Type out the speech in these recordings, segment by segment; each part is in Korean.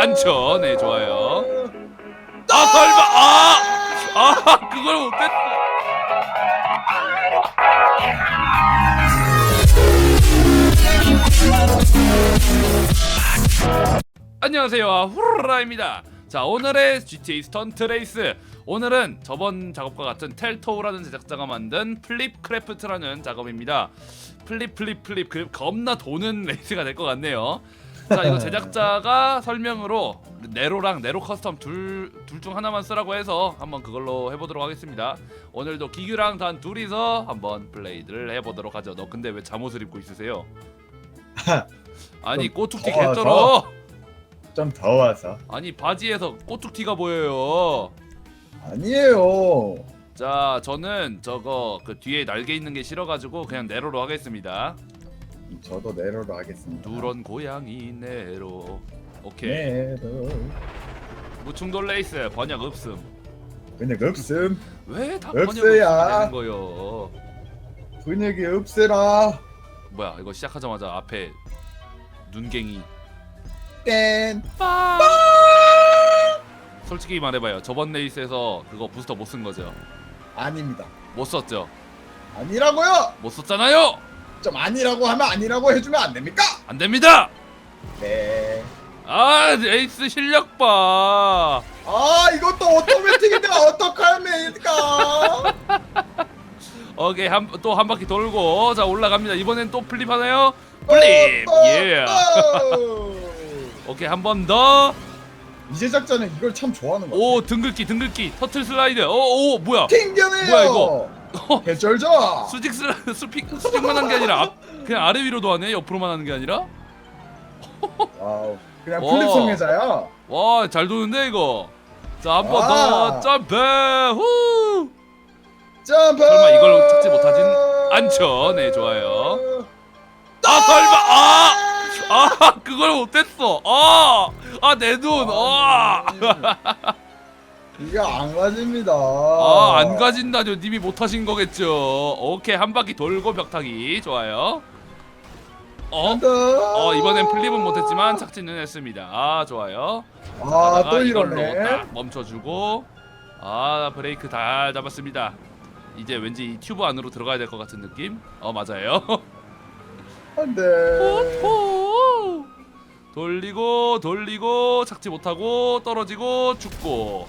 않죠. 네, 좋아요. 아, 설마, 아! 아, 그걸 못했어. 안녕하세요, 후라입니다. 자, 오늘의 GTA 스턴트 레이스. 오늘은 저번 작업과 같은 텔토우라는 제작자가 만든 플립 크래프트라는 작업입니다. 플립 플립 플립 그 겁나 도는 레이스가 될 것 같네요. 자, 이거 제작자가 설명으로 네로랑 네로 커스텀 둘 둘 중 하나만 쓰라고 해서 한번 그걸로 해보도록 하겠습니다. 오늘도 기규랑 단 둘이서 한번 플레이를 해보도록 하죠. 너 근데 왜 잠옷을 입고 있으세요? 아니 더워서. 개쩔어. 좀 더워서 아니 바지에서 꼬투티가 보여요. 아니에요. 자, 저는 저거 그 뒤에 날개 있는 게 싫어가지고 그냥 네로로 하겠습니다. 저도 내로로 하겠습니다. 누런 고양이 네로. 오케이. 네로. 무충돌 레이스 번역 없음. 근육 없음. 왜 다 번역 없어야. 되는 거요? 근육이 없애라. 뭐야 이거 시작하자마자 앞에 눈갱이. 땡. 솔직히 말해봐요. 저번 레이스에서 그거 부스터 못 쓴 거죠? 아닙니다. 못 썼죠? 아니라고요. 못 썼잖아요. 좀 아니라고 하면 아니라고 해주면 안 됩니까? 안 됩니다. 네. 아 레이스 실력 봐. 아 이것도 오토매틱인데 어떡합니까? 오케이 한 또 한 바퀴 돌고 자 올라갑니다. 이번엔 또 플립 하나요? 플립. 어, 예. 오케이 한 번 더. 이 제작자는 이걸 참 좋아하는 거. 오 등글기 등글기 터틀 슬라이드. 오오 뭐야? 튕겨내요. 뭐야, 이거? 개쩔죠. 수직 슬라 수픽 수직만 한 게 아니라 앞, 그냥 아래 위로도 하네. 옆으로만 하는 게 아니라. 와우. 그냥 와. 플립 성애자야. 와 잘 도는데 이거. 자 한번더 아. 점프. 후. 점프. 설마 이걸 찾지 못하진 않죠. 네, 좋아요. 아 설마 아. 아 그걸 못했어. 아아내 눈. 아. 이게 안 가집니다. 아, 안 가진다죠. 님이 못 하신 거겠죠. 오케이, 한 바퀴 돌고 벽타기. 좋아요. 어? 간다. 어, 이번엔 플립은 못 했지만 착지는 했습니다. 아, 좋아요. 아, 가다가 또 이걸로 이러네. 딱 멈춰 주고 아, 브레이크 잘 잡았습니다. 이제 왠지 이 튜브 안으로 들어가야 될 것 같은 느낌? 어, 맞아요. 안 돼. 호 돌리고 돌리고 착지 못하고 떨어지고 죽고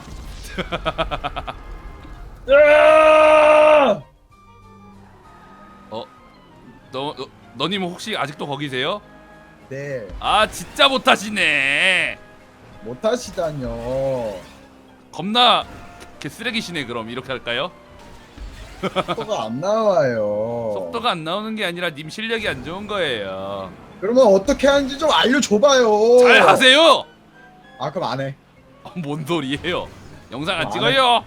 야! 어? 너, 너 너님 혹시 아직도 거기세요? 네, 아 진짜 못하시네 못하시다뇨. 겁나 개 쓰레기시네 그럼 이렇게 할까요? 속도가 안 나와요. 속도가 안 나오는 게 아니라 님 실력이 안 좋은 거예요 그러면 어떻게 하는지 좀 알려줘봐요. 잘 하세요! 아, 그럼 안 해. 아, 뭔 소리예요 영상 안 안 찍어요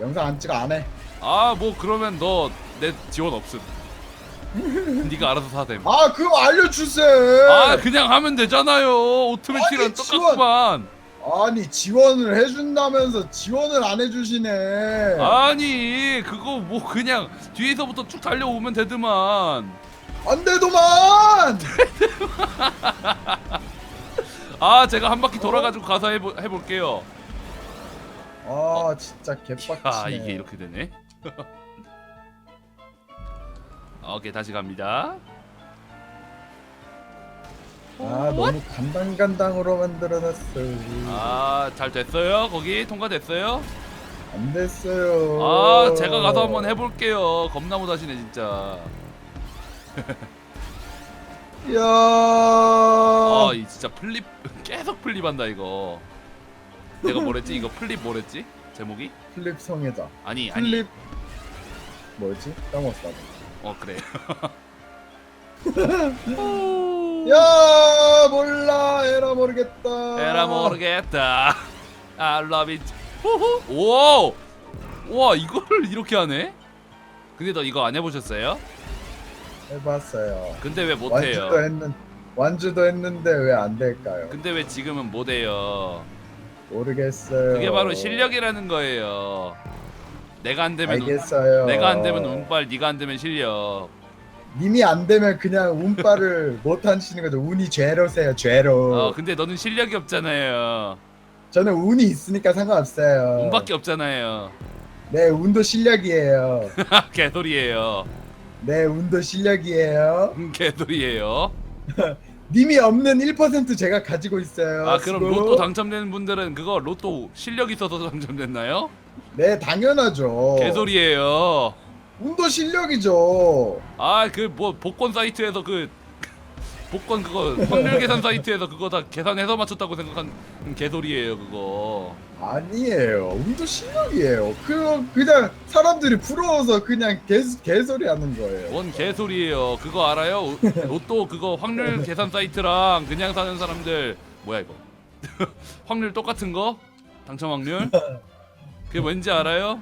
영상 안 찍어 안 해. 아 뭐 그러면 너 내 지원 없음 네가 알아서 사됨 아, 그럼 알려주세요. 아 그냥 하면 되잖아요 오토매틱이랑 아니, 지원. 똑같구만 아니 지원을 해준다면서 지원을 안 해주시네. 아니 그거 뭐 그냥 뒤에서부터 쭉 달려오면 되드만 안 되도만. 아 제가 한 바퀴 돌아가지고 가서 해보, 해볼게요 아, 진짜 개빡치네. 아 이게 이렇게 되네? 오케이 다시 갑니다. 아, 너무 간당간당으로 만들어놨어. 아 잘 됐어요? 거기 통과됐어요? 안 됐어요. 아 제가 가서 한번 해볼게요. 겁나 못하시네 진짜. 야. 아 이 진짜 플립 계속 플립한다 이거. 내가 뭐랬지? 이거 플립 뭐랬지 제목이 플립 성애자. 아니 아니 플립 뭐였지? 까먹었어. 어 그래 야 몰라 에라 모르겠다. 에라 모르겠다 I love it 오 우와 이걸 이렇게 하네 근데 너 이거 안 해보셨어요? 해봤어요. 근데 왜 완주도 못해요? 했는 완주도 했는데 왜 안 될까요? 근데 왜 지금은 못해요? 모르겠어요. 그게 바로 실력이라는 거예요 내가 안 되면 운, 알겠어요. 내가 안 되면 운빨 네가 안 되면 실력 님이 안 되면 그냥 운빨을 못 하시는 거죠. 운이 죄로세요, 죄로. 어 근데 너는 실력이 없잖아요. 저는 운이 있으니까 상관없어요. 운밖에 없잖아요. 네, 운도 실력이에요. 개소리예요. 네, 운도 실력이에요. 음, 개소리예요. 님이 없는 1% 제가 가지고 있어요. 아 그럼 수고. 로또 당첨되는 분들은 그거 로또 실력 있어서 당첨됐나요? 네, 당연하죠. 개소리예요. 운도 실력이죠. 아 그 뭐 복권 사이트에서 그 복권 그거 확률 계산 사이트에서 그거 다 계산해서 맞췄다고 생각한 개소리예요 그거. 아니에요. 운도 실력이에요. 그 그냥 사람들이 부러워서 그냥 개 개소리 하는 거예요. 뭔 개소리예요. 그거 알아요? 로또 그거 확률 계산 사이트랑 그냥 사는 사람들 뭐야 이거? 확률 똑같은 거? 당첨 확률? 그게 뭔지 알아요?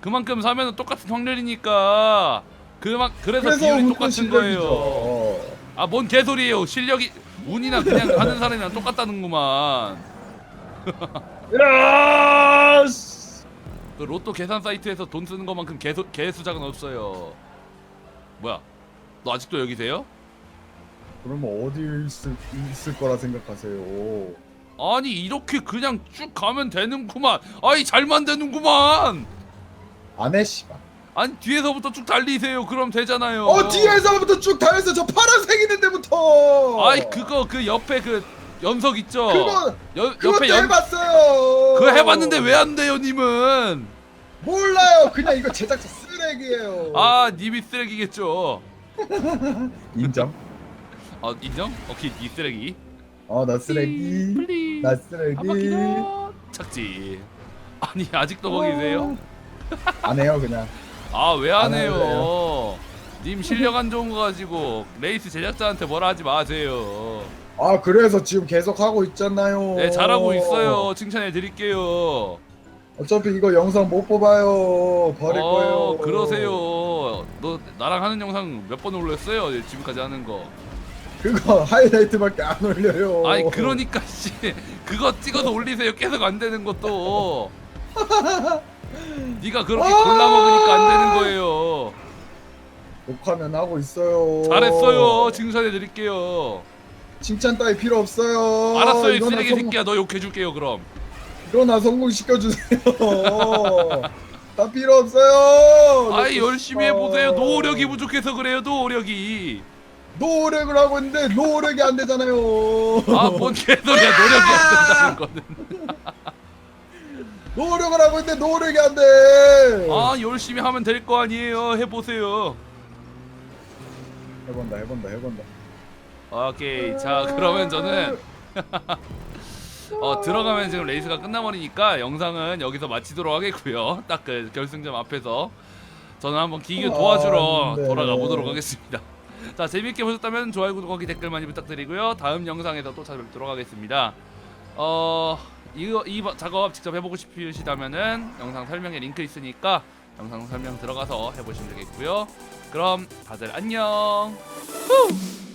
그만큼 사면 은 똑같은 확률이니까 그만 그래서, 비율이 똑같은 거예요. 실력이죠. 아 뭔 개소리예요? 실력이 운이나 그냥 하는 사람이랑 똑같다는구만. 야! 그 로또 계산 사이트에서 돈 쓰는 것만큼 개수 개수작은 없어요. 뭐야? 너 아직도 여기세요? 그러면 어디 있을, 있을 거라 생각하세요? 아니 이렇게 그냥 쭉 가면 되는구만. 아이 잘 만드는구만. 안해 씨발. 아니 뒤에서부터 쭉 달리세요. 그럼 되잖아요. 어 뒤에서부터 쭉 달려서 저 파란색 있는 데부터. 아이 그거 그 옆에 그 연석 있죠. 그거 그것도 옆에 연 해봤어요. 그거 해봤는데 왜 안 돼요, 님은? 몰라요. 그냥 이거 제작자 쓰레기예요. 아 님이 쓰레기겠죠. 인정. 어 인정? 오케이 니 쓰레기. 어나 쓰레기. 나한 쓰레기. 더 착지. 아니 아직도 거기 계세요? 안 해요 그냥. 아 왜 안안 해요? 님 실력 안 좋은 거 가지고 레이스 제작자한테 뭐라 하지 마세요. 아 그래서 지금 계속 하고 있잖아요. 네 잘하고 있어요. 칭찬해 드릴게요. 어차피 이거 영상 못 뽑아요. 버릴 어, 거예요. 그러세요. 너 나랑 하는 영상 몇 번 올렸어요? 지금까지 하는 거. 그거 하이라이트밖에 안 올려요. 아니 그러니까 씨 그거 찍어서 올리세요. 계속 안 되는 것도. 네가 그렇게 아! 골라 먹으니까 안 되는 거예요. 녹화는 하고 있어요. 잘했어요. 칭찬해 드릴게요. 칭찬 따위 필요 없어요. 알았어요, 이 쓰레기 성- 새끼야. 너 욕해 줄게요, 그럼. 이거나 성공 시켜 주세요. 다 필요 없어요. 아이 열심히 싶어. 해보세요. 노력이 부족해서 그래요. 노력이. 노력을 하고 있는데 노력이 안 되잖아요. 아 뭔 개소리야. 노력이 안 된다는 거는. 노력을 하고 있는데 노력이 안 돼. 아 열심히 하면 될 거 아니에요. 해보세요. 해본다, 해본다, 해본다. 오케이. 자 그러면 저는 어 들어가면 지금 레이스가 끝나버리니까 영상은 여기서 마치도록 하겠고요. 딱 그 결승점 앞에서 저는 한번 기계 도와주러 아, 네. 돌아가 보도록 하겠습니다. 자 재밌게 보셨다면 좋아요 구독하기 댓글 많이 부탁드리고요. 다음 영상에서 또 찾아뵙도록 하겠습니다. 어 이거 이 바- 작업 직접 해보고 싶으시다면은 영상 설명에 링크 있으니까 영상 설명 들어가서 해보시면 되겠고요. 그럼 다들 안녕. 후!